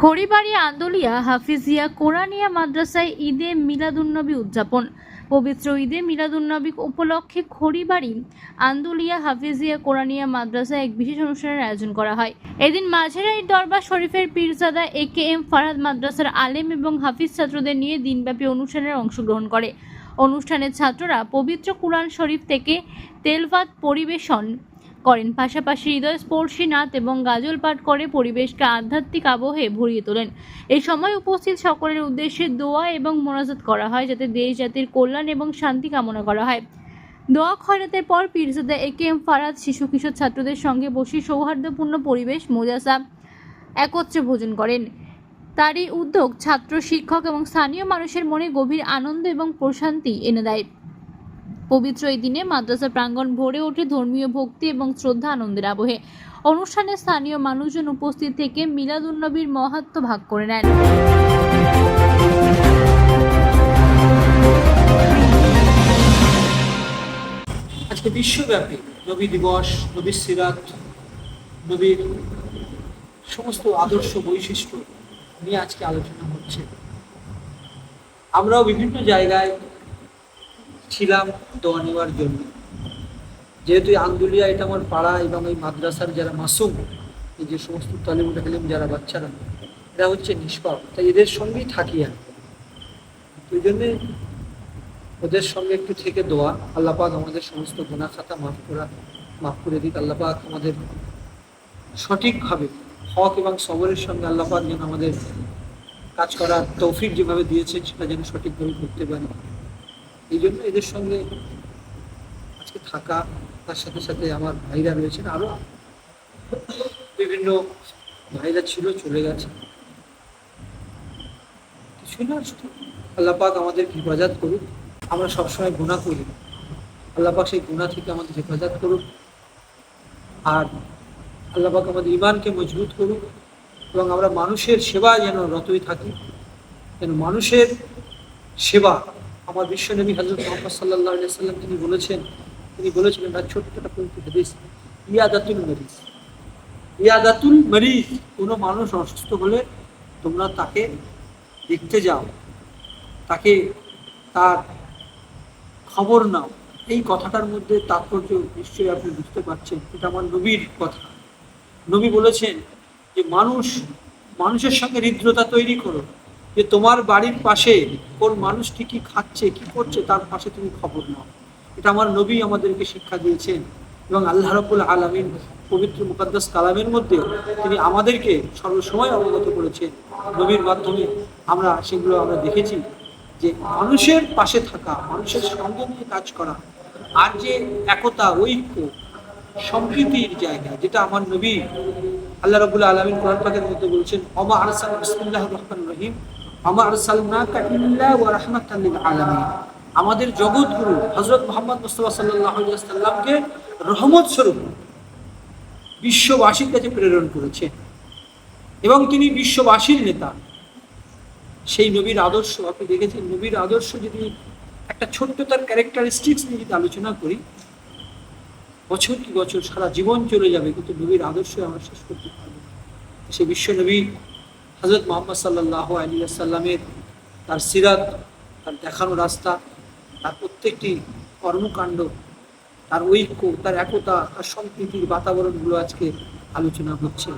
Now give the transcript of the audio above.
খড়িবাড়ি আন্দোলিয়া হাফিজিয়া কোরআনিয়া মাদ্রাসায় ঈদে মিলাদুন্নবী উদযাপন। পবিত্র ঈদে মিলাদুন্নবী উপলক্ষে খড়িবাড়ি আন্দোলিয়া হাফিজিয়া কোরআনিয়া মাদ্রাসায় এক বিশেষ অনুষ্ঠানের আয়োজন করা হয়। এদিন মাঝেরা ঈদ দরবার শরীফের পীরজাদা এ কে এম ফারাদ মাদ্রাসার আলেম এবং হাফিজ ছাত্রদের নিয়ে দিনব্যাপী অনুষ্ঠানের অংশগ্রহণ করে। অনুষ্ঠানের ছাত্ররা পবিত্র কোরআন শরীফ থেকে তেলভাত পরিবেশন করেন। পাশাপাশি হৃদয়স্পর্শী নাথ এবং গাজল পাঠ করে পরিবেশকে আধ্যাত্মিক আবহে ভরিয়ে তোলেন। এই সময় উপস্থিত সকলের উদ্দেশ্যে দোয়া এবং মোনাজাত করা হয় যাতে দেশ জাতির কল্যাণ এবং শান্তি কামনা করা হয়। দোয়া খয়রাতের পর পীরজাদা এ কে এম ফারাদ শিশু কিশোর ছাত্রদের সঙ্গে বসে সৌহার্দ্যপূর্ণ পরিবেশ মোজাসা একত্রে ভোজন করেন। তারই উদ্যোগ ছাত্র, শিক্ষক এবং স্থানীয় মানুষের মনে গভীর আনন্দ এবং প্রশান্তি এনে দেয়। পবিত্র এই দিনে মাদ্রাসা প্রাঙ্গণ ভরে ওঠে ধর্মীয় ভক্তি এবং শ্রদ্ধা আনন্দের আবহে। অনুষ্ঠানে স্থানীয় মানুষজন উপস্থিত থেকে মিলাদুন্নবীর মহাত্ম ভাগ করে নেন। আজকে বিশ্বব্যাপী নবী দিবস নবীর সিরাত, নবীর সমস্ত আদর্শ বৈশিষ্ট্য নিয়ে আজকে আলোচনা হচ্ছে। আমরাও বিভিন্ন জায়গায় ছিলাম দোয়া নেওয়ার জন্য। যেহেতু আন্দুলিয়া এটা আমার পাড়া এবং এই মাদ্রাসার যারা মাসুম, এই যে সমস্ত তালিমুল হালিম যারা বাচ্চারা, এরা হচ্ছে নিষ্পাপ। তাই এদের সঙ্গেই থাকি আমি। ওই জন্যে ওদের সঙ্গে একটু থেকে দোয়া। আল্লাহ পাক আমাদের সমস্ত গুণা খাতা মাফ করা, মাফ করে দিক। আল্লাহ পাক আমাদের সঠিকভাবে হক এবং সবরের সঙ্গে আল্লাহ পাক যেন আমাদের কাজ করার তৌফিক যেভাবে দিয়েছে, সেটা যেন সঠিকভাবে করতে পারি। এই জন্য এদের সঙ্গে আজকে থাকা, তার সাথে সাথে আমার ভাইরা রয়েছেন। আরও বিভিন্ন ভাইরা ছিল, চলে গেছে। কিছু না, শুধু আল্লাহ পাক আমাদের হেফাজত করুক। আমরা সবসময় গুণা করি। আল্লাহ পাক সেই গুণা থেকে আমাদের হেফাজত করুক। আর আল্লাহ পাক আমাদের ইমানকে মজবুত করুক এবং আমরা মানুষের সেবা যেন রতই থাকি। যেন মানুষের সেবা আমার বিশ্বনবী হজরত মোহাম্মদ সাল্লাহ সাল্লাম তিনি বলেছেন, তিনি বলেছিলেন তার ছোট্ট একটা পবিত্র হাদিস, ইয়াদাতুল মরিজ ইয়াদাতুল মরিজ কোনো মানুষ অসুস্থ হলে তোমরা তাকে দেখতে যাও, তাকে তার খবর নাও। এই কথাটার মধ্যে তাৎপর্য নিশ্চয়ই আপনি বুঝতে পারছেন, এটা আমার নবীর কথা। নবী বলেছেন যে, মানুষ, মানুষের সঙ্গে হৃদ্রতা তৈরি করো। যে তোমার বাড়ির পাশে কোন মানুষটি কি খাচ্ছে, কি করছে, তার পাশে তুমি খবর নাও। এটা আমার নবী আমাদেরকে শিক্ষা দিয়েছেন এবং আল্লাহ রবুল আলমিন পবিত্র মুকাদ্দাস কালামের মধ্যে তিনি আমাদেরকে সর্বসময় অবগত করেছেন। নবীর মাধ্যমে আমরা সেগুলো আমরা দেখেছি যে মানুষের পাশে থাকা, মানুষের সঙ্গে নিয়ে কাজ করা আর যে একতা, ঐক্য, সম্প্রীতির জায়গা, যেটা আমার নবী আল্লাহ রবুল আলমিন কোরআন পাকের মধ্যে বলছেন অমা আরসাল বিসমুল্লাহ রহমান রহিম। অমা আরসালনাকা ইল্লা আমাদের জগৎগুরু হযরত মুহাম্মদ মুস্তাফা সাল্লামকে রহমত স্বরূপ বিশ্ববাসীর কাছে প্রেরণ করেছেন। এবং তিনি বিশ্ববাসীর নেতা। সেই নবীর আদর্শ, আপনি দেখেছেন, নবীর আদর্শ যদি একটা ছোট্ট তার ক্যারেক্টারিস্টিক্স নিয়ে যদি আলোচনা করি, বছর কি বছর সারা জীবন চলে যাবে, কিন্তু নবীর আদর্শ আমরা শেষ করতে পারব সেই বিশ্ব নবী হজরত মোহাম্মদ সাল্লাহ আলী আসাল্লামের তার সিরাত, তার দেখানো রাস্তা, তার প্রত্যেকটি কর্মকাণ্ড, তার ঐক্য, তার একতা, তার সম্প্রীতির বাতাবরণগুলো আজকে আলোচনা হচ্ছে।